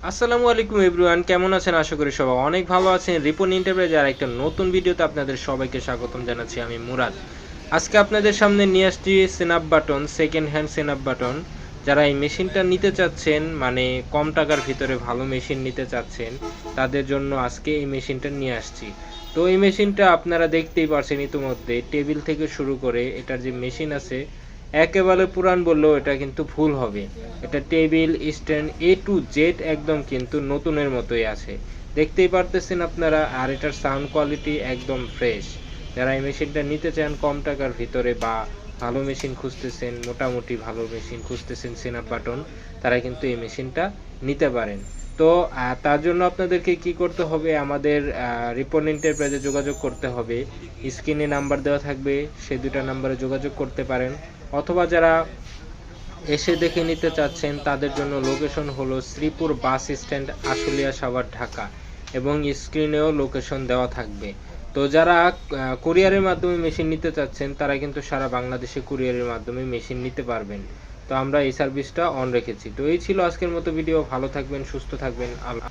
আসসালামু আলাইকুম এভরিওয়ান, কেমন আছেন? আশা করি সবাই অনেক ভালো আছেন। রিপন এন্টারপ্রাইজ আর একটা নতুন ভিডিওতে আপনাদের সবাইকে স্বাগতম জানাচ্ছি আমি মুরাদ। আজকে আপনাদের সামনে নিয়ে আসছি snap button second hand snap button. যারা এই মেশিনটা নিতে চাচ্ছেন মানে কম টাকার ভিতরে ভালো মেশিন নিতে চাচ্ছেন, তাদের জন্য আজকে এই মেশিনটা নিয়ে আসছি। তো এই মেশিনটা আপনারা দেখতেই পারছেন ইতিমধ্যে। টেবিল থেকে শুরু করে এটার যে মেশিন আছে একেবারে পুরান বললেও এটা কিন্তু ভুল হবে। এটা table, stand, A to Z একদম কিন্তু নতুনের মতোই আছে। দেখতেই পারতেছেন আপনারা, আর এটার সাউন্ড কোয়ালিটি একদম ফ্রেশ যারা এই মেশিনটা নিতে চান কম টাকার ভিতরে বা ভালো মেশিন খুঁজতেছেন, মোটামুটি ভালো মেশিন খুঁজতেছেন সেনাপ বাটন তারা কিন্তু এই মেশিনটা নিতে পারেন। তো তার জন্য আপনাদেরকে কি করতে হবে? আমাদের রিপোর্ট এন্টারপ্রাইজে যোগাযোগ করতে হবে। স্ক্রিনে নাম্বার দেওয়া থাকবে সেই দুটা নাম্বারে যোগাযোগ করতে পারেন। অথবা যারা এসে দেখে নিতে চাচ্ছেন, তাদের জন্য লোকেশন হলো শ্রীপুর বাস স্ট্যান্ড, আশুলিয়া সাভার, ঢাকা। এবং স্ক্রিনেও লোকেশন দেওয়া থাকবে। তো যারা কুরিয়ারের মাধ্যমে মেশিন নিতে চাচ্ছেন, তারা কিন্তু সারা বাংলাদেশে কুরিয়ারের মাধ্যমে মেশিন নিতে পারবেন। তো আমরা এই সার্ভিসটা অন রেখেছি। তো এই ছিল আজকের মতো ভিডিও ভালো থাকবেন, সুস্থ থাকবেন। আল্লাহ